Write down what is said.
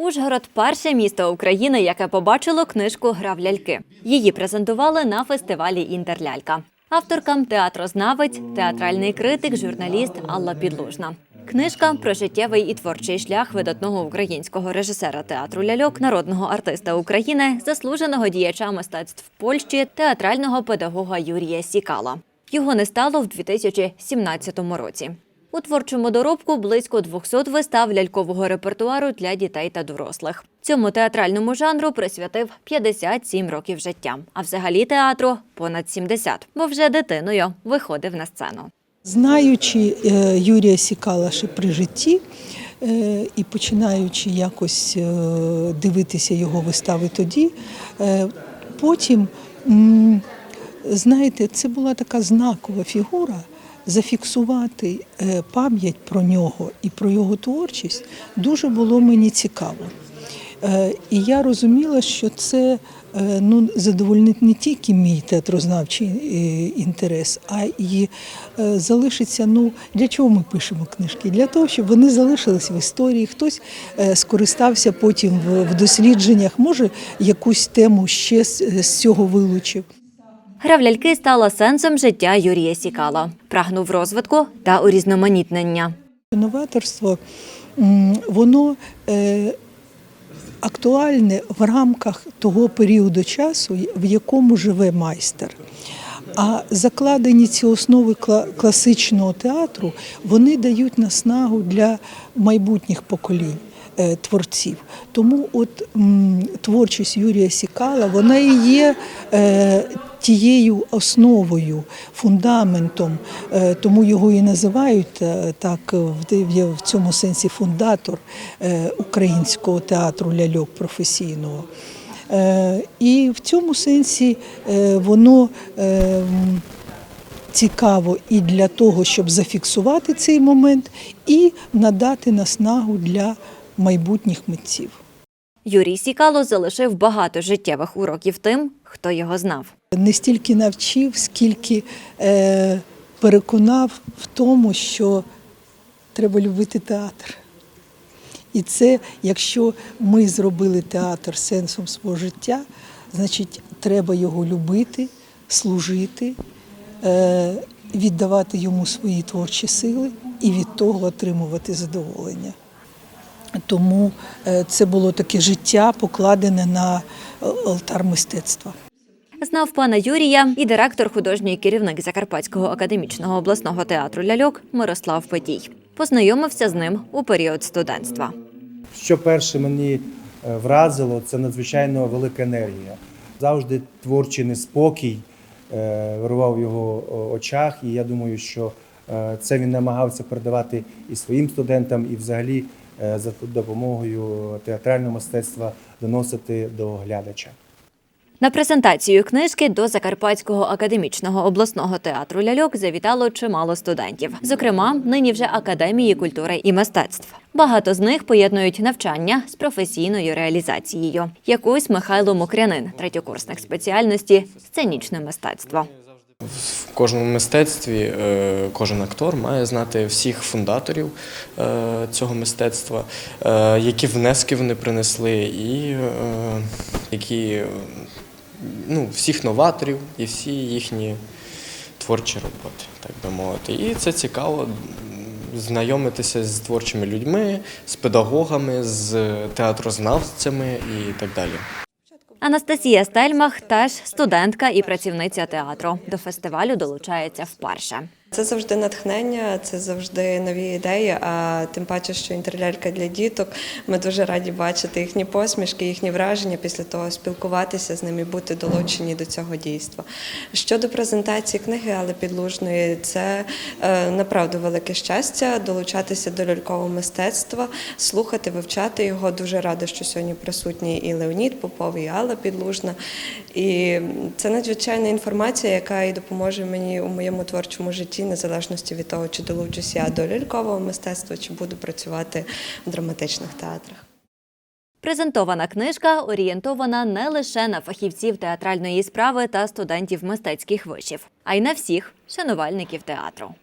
Ужгород перше місто України, яке побачило книжку Гра в ляльки. Її презентували на фестивалі Інтерлялька. Авторкам театрознавець, театральний критик, журналіст Алла Підлужна. Книжка про життєвий і творчий шлях видатного українського режисера театру ляльок, народного артиста України, заслуженого діяча мистецтв Польщі, театрального педагога Юрія Сікала. Його не стало в 2017 році. У творчому доробку близько 200 вистав лялькового репертуару для дітей та дорослих. Цьому театральному жанру присвятив 57 років життя, а взагалі театру понад 70, бо вже дитиною виходив на сцену. Знаючи е, Юрія Сікала ще при житті е, і починаючи якось е, дивитися його вистави тоді, потім, знаєте, це була така знакова фігура. Зафіксувати е, пам'ять про нього і про його творчість дуже було мені цікаво. Е, І я розуміла, що це е, ну, задовольнить не тільки мій театрознавчий інтерес, а й залишиться. Ну для чого ми пишемо книжки? Для того, щоб вони залишились в історії. Хтось скористався потім в, дослідженнях, може якусь тему ще з цього вилучив. Гра в ляльки стала сенсом життя Юрія Сікала. Прагнув розвитку та урізноманітнення. Новаторство воно е, актуальне в рамках того періоду часу, в якому живе майстер. А закладені ці основи класичного театру вони дають наснагу для майбутніх поколінь. е, Творців. Тому от творчість Юрія Сікала вона і є е, тією основою, фундаментом, е, тому його і називають е, так в, цьому сенсі фундатор е, українського театру ляльок професійного. Е, І в цьому сенсі е, воно е, цікаво і для того, щоб зафіксувати цей момент, і надати наснагу для майбутніх митців. Юрій Сікало залишив багато життєвих уроків тим, хто його знав. Не стільки навчив, скільки е, переконав в тому, що треба любити театр. І це, якщо ми зробили театр сенсом свого життя, значить, треба його любити, служити, е, віддавати йому свої творчі сили і від того отримувати задоволення. Тому е, це було таке життя, покладене на е, алтар мистецтва. Знав пана Юрія і директор художній керівник Закарпатського академічного обласного театру ляльок Мирослав Петій. Познайомився з ним у період студентства. Що перше мені е, вразило, це надзвичайно велика енергія. Завжди творчий неспокій вирував в його очах, і я думаю, що це він намагався передавати і своїм студентам, і взагалі за допомогою театрального мистецтва доносити до глядача. На презентацію книжки до Закарпатського академічного обласного театру ляльок завітало чимало студентів, зокрема, нині вже академії культури і мистецтв. Багато з них поєднують навчання з професійною реалізацією. Якусь Михайло Мокрянин, третьокурсник спеціальності сценічне мистецтво. В кожному мистецтві е, кожен актор має знати всіх фундаторів е, цього мистецтва, е, які внески вони принесли, і які ну, всіх новаторів і всі їхні творчі роботи, так би мовити. І це цікаво знайомитися з творчими людьми, з педагогами, з театрознавцями і так далі. Анастасія Стельмах теж студентка і працівниця театру. До фестивалю долучається вперше. Це завжди натхнення, це завжди нові ідеї. А тим паче, що інтерлялька для діток. Ми дуже раді бачити їхні посмішки, їхні враження після того спілкуватися з ними, бути долучені до цього дійства. Щодо презентації книги, але підлужної, це е, направду велике щастя долучатися до лялькового мистецтва, слухати, вивчати його. Дуже рада, що сьогодні присутні і Леонід Попов, і Алла Підлужна. І це надзвичайна інформація, яка і допоможе мені у моєму творчому житті, незалежності від того, чи долучусь я до лялькового мистецтва, чи буду працювати в драматичних театрах. Презентована книжка орієнтована не лише на фахівців театральної справи та студентів мистецьких вишів, а й на всіх шанувальників театру.